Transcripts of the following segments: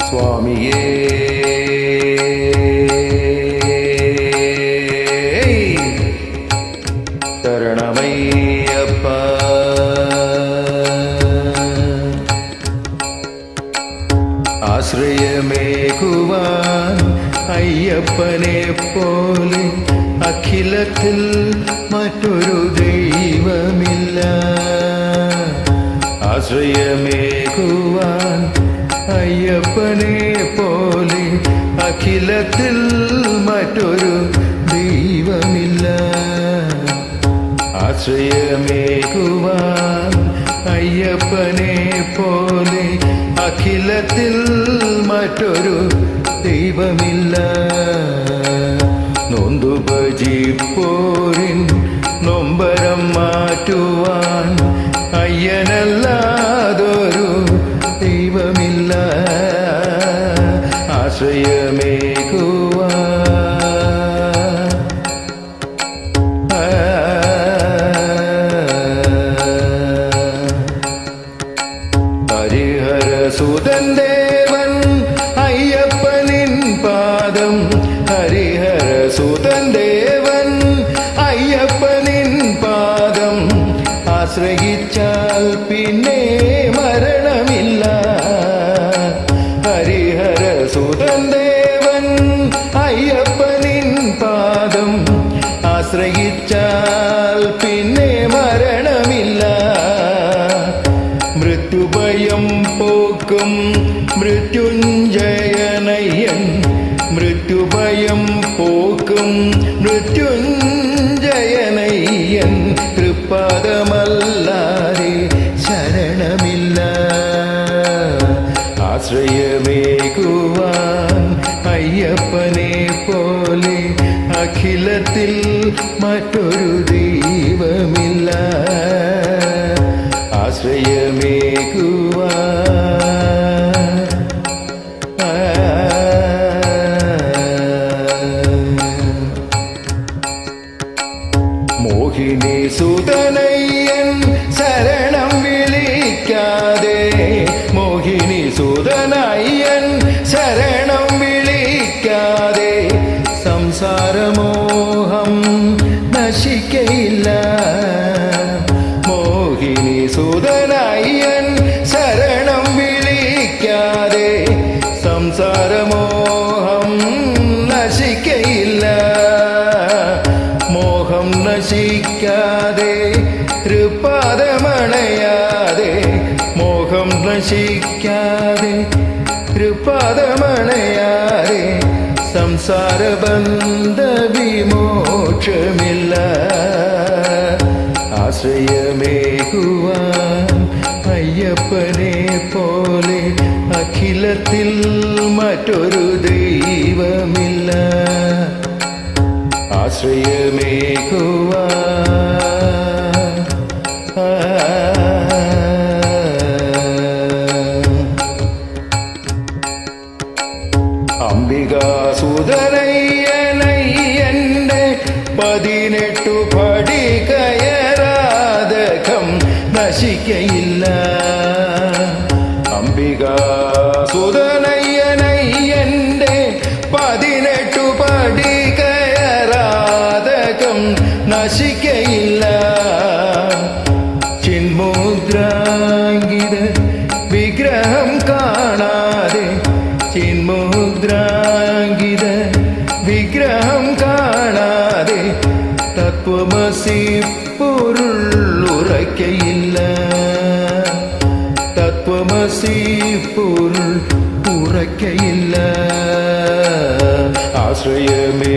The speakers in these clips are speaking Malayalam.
സ്വാമിയേ ശരണമയ്യപ്പ ആശ്രയമേകുവാൻ അയ്യപ്പനെ പോലെ അഖിലത്തിൽ മറ്റൊരു ദൈവമില്ല ആശ്രയമേകുവാൻ അയ്യപ്പനെ പോലെ അഖിലത്തിൽ മറ്റൊരു ദൈവമില്ല. ആശ്രയമേകുവാൻ അയ്യപ്പനെ പോലെ അഖിലത്തിൽ മറ്റൊരു ദൈവമില്ല. தெய்வமில்ல. ஆசிரியமேகுவா ஹரிஹர சுதந்தேவன் ஐயப்பனின் பாதம். ஹரிஹர சுதந்தேவன் ஐயப்பனின் பாதம். ஆசிரிய ദേവൻ അയ്യപ്പനിൻ പാദം ആശ്രയിച്ചാൽ പിന്നെ മരണമില്ല. മൃത്യുഭയം പോക്കും മൃത്യുഞ്ജയനയ്യൻ. മൃത്യുഭയം പോക്കും മൃത്യുഞ്ജയനയ്യൻ. തൃപ്പാദമല്ലാതെ ആശ്രയമേകുവാൻ അയ്യപ്പനെ പോലെ അഖിലത്തിൽ മറ്റൊരു ദൈവമില്ല. ആശ്രയമേകുവാൻ. മോഹിനി സുതനയ്യൻ ശരണം വിളിക്കാതെ മോഹിനി സുതനയ്യൻ സംസാരമോഹം നശിക്കയില്ല. മോഹം നശിക്കാതെ കൃപാദമണയാതെ മോഹം നശിക്കാതെ കൃപാദമണയാതെ സംസാരബന്ധ വിമോക്ഷമില്ല ആശ്രയമേകുവാൻ അയ്യപ്പനെ പോലെ അഖിലത്തിൽ മറ്റൊരു ദൈവമില്ല ആശ്രയമേകുവാൻ അംബികാസുതനയ്യനയ്യന്റെ പതിനെട്ടു പടി കയറാതകം നശിക്കയില്ല முருகா சுதனையனை என்றே பதினெட்டு படி கயராதகம் நசிக்கையில்ல சின்முத்ராங்கித விக்கிரகம் காணாதே. சின்முத்ராங்கித விக்கிரகம் காணாதே. தத்துவமசி பொருள் உரைக்கையில்லை പൊരുൾ ഉറയ്ക്കയില്ല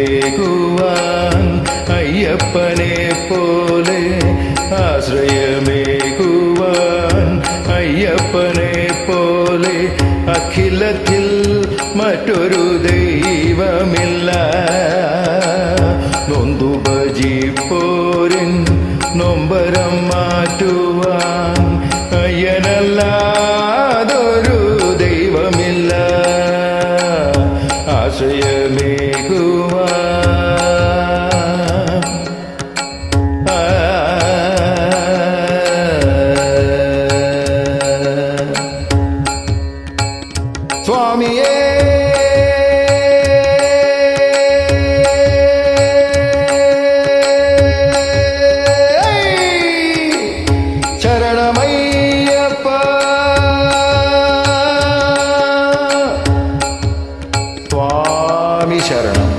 ആശ്രയമേകുവാൻ അയ്യപ്പനെ പോലെ ആശ്രയമേകുവാൻ അയ്യപ്പനെ പോലെ അഖിലത്തിൽ മറ്റൊരു ദൈവമില്ല. നൊന്തു ഭജിപ്പോരിൻ നൊമ്പരം 深夜里 சுவாமி சரணம்